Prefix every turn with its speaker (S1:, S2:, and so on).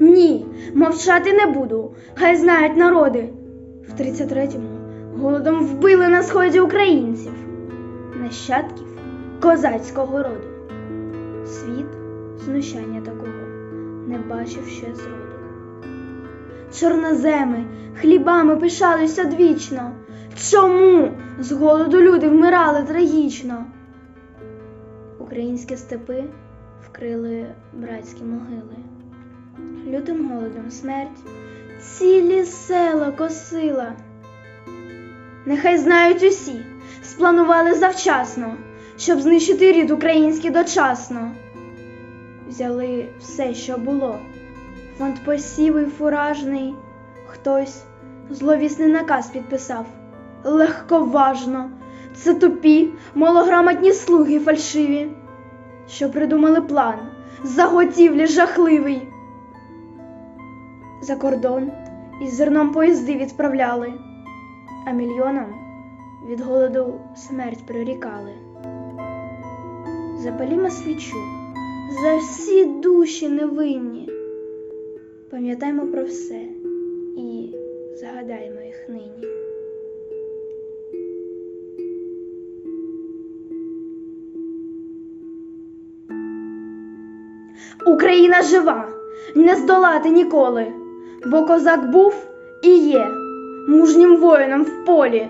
S1: Ні, мовчати не буду. Хай знають народи. В 33-му голодом вбили на сході українців, нащадків козацького роду. Світ знущання такого не бачив ще зроду. Чорноземи хлібами пишалися двічно. Чому з голоду люди вмирали трагічно? Українські степи вкрили братські могили. Лютим голодом смерть цілі села косила. Нехай знають усі, спланували завчасно, щоб знищити рід український дочасно. Взяли все, що було, фонд посівий фуражний, хтось зловісний наказ підписав. Легковажно, це тупі, малограмотні слуги фальшиві, що придумали план заготівлі жахливий. За кордон із зерном поїзди відправляли, а мільйонам від голоду смерть прирікали. Запалімо свічу за всі душі невинні. Пам'ятаймо про все і згадаймо їх нині. Україна жива, не здолати ніколи, бо козак був і є мужнім воїном в полі.